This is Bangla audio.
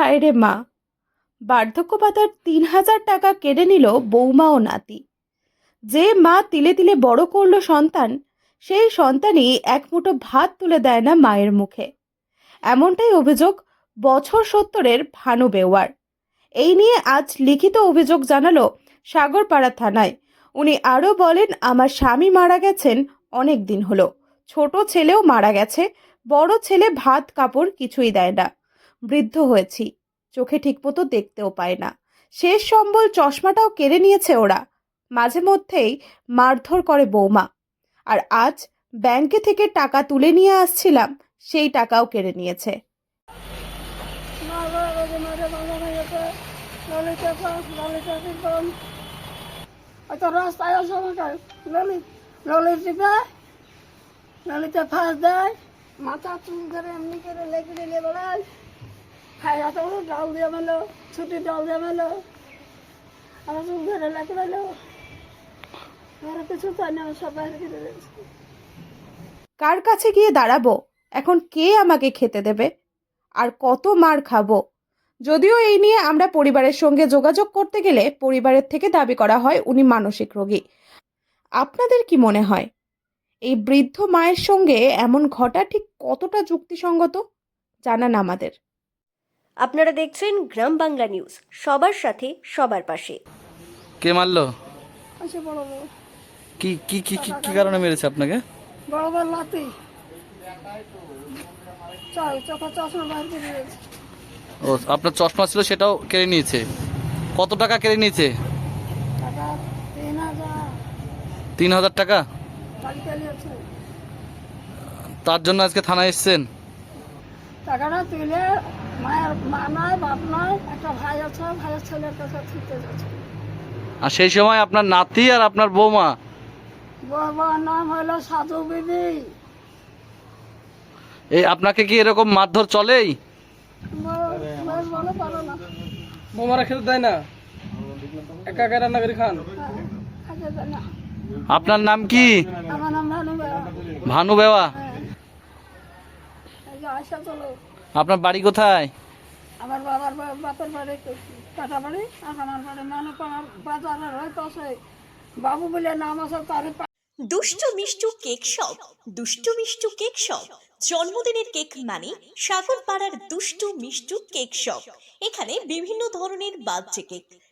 হায় রে মা। বার্ধক্য ভাতার তিন হাজার টাকা কেড়ে নিল বৌমা ও নাতি। যে মা তিলে তিলে বড় করল সন্তান, সেই সন্তানই এক মুঠো ভাত তুলে দেয় না মায়ের মুখে। এমনটাই অভিযোগ বছর সত্তরের ভানু বেওয়ার। এই নিয়ে আজ লিখিত অভিযোগ জানালো সাগরপাড়া থানায়। উনি আরও বলেন, আমার স্বামী মারা গেছেন অনেক দিন হলো। ছোট ছেলেও মারা গেছে, বড় ছেলে ভাত কাপড় কিছুই দেয় না। বৃদ্ধ হয়েছি। চোখে ঠিকমতো দেখতেও পায় না। শেষ সম্বল চশমাটাও কেড়ে নিয়েছে ওরা। মাঝে মধ্যেই মারধর করে বৌমা। আর আজ ব্যাংকে থেকে টাকা তুলে নিয়ে আসছিলাম, সেই টাকাও কেড়ে নিয়েছে। মাথা চুল ধরে এমনি করে লেগে খাই হাতে দিয়ে মেলো, ছুটি ডাল দিয়ে মেলো। আমার কিছু চাই না কার কাছে গিয়ে দাঁড়াবো? এখন কে আমাকে খেতে দেবে? আর কত মার খাব? যদিও এই নিয়ে আমরা পরিবারের সঙ্গে যোগাযোগ করতে গেলে পরিবারের থেকে দাবি করা হয় উনি মানসিক রোগী। আপনাদের কি মনে হয়? এই বৃদ্ধ মায়ের সঙ্গে এমন ঘটা ঠিক কতটা যুক্তিসঙ্গত? জানান আমাদের। আপনারা দেখছেন গ্রাম বাংলা নিউজ। সবার সাথে সবার পাশে। কে মারলো? আসে বড় বড় কি কি কি কি কি কারণে মেরেছে আপনাকে? বড় বড় লাতি চাই চোখা চশমা বাইরে দিয়েছে ও আপনার চশমা ছিল সেটাও কেড়ে নিয়েছে। কত টাকা কেড়ে নিয়েছে? টাকা তিন হাজার। তিন হাজার টাকা? তার জন্য আজকে থানায় এসছেন? টাকাটা তুলে মায়ের মা নয় বাপ নয় একটা ভাই আছে ভাইয়ের ছেলের কাছে ছুটতে যাচ্ছে আর সেই সময় আপনার নাতি আর আপনার বৌমা? বাবার নাম হলো সাধু বিবি। এই আপনাকে কি এরকম মারধর চলেই? বোমারা খেতে দেয় না। একা একা রান্না করে খান। আপনার নাম কি? ভানু বেওয়া। হ্যাঁ। চলো আপনার বাড়ি কোথায়? আমার বাবার বাপের বাড়ি কাটা বাড়ি আর আমার বাড়ি মানে বাজারের ওই বাবু বলে নাম আছে তার দুষ্টু Mishtu cake shop Dushtu Mishtu cake shop. জন্মদিনের কেক মানে সাগরপাড়ার দুষ্টু মিষ্টু কেক শপ। এখানে বিভিন্ন ধরনের বার্থডে কেক।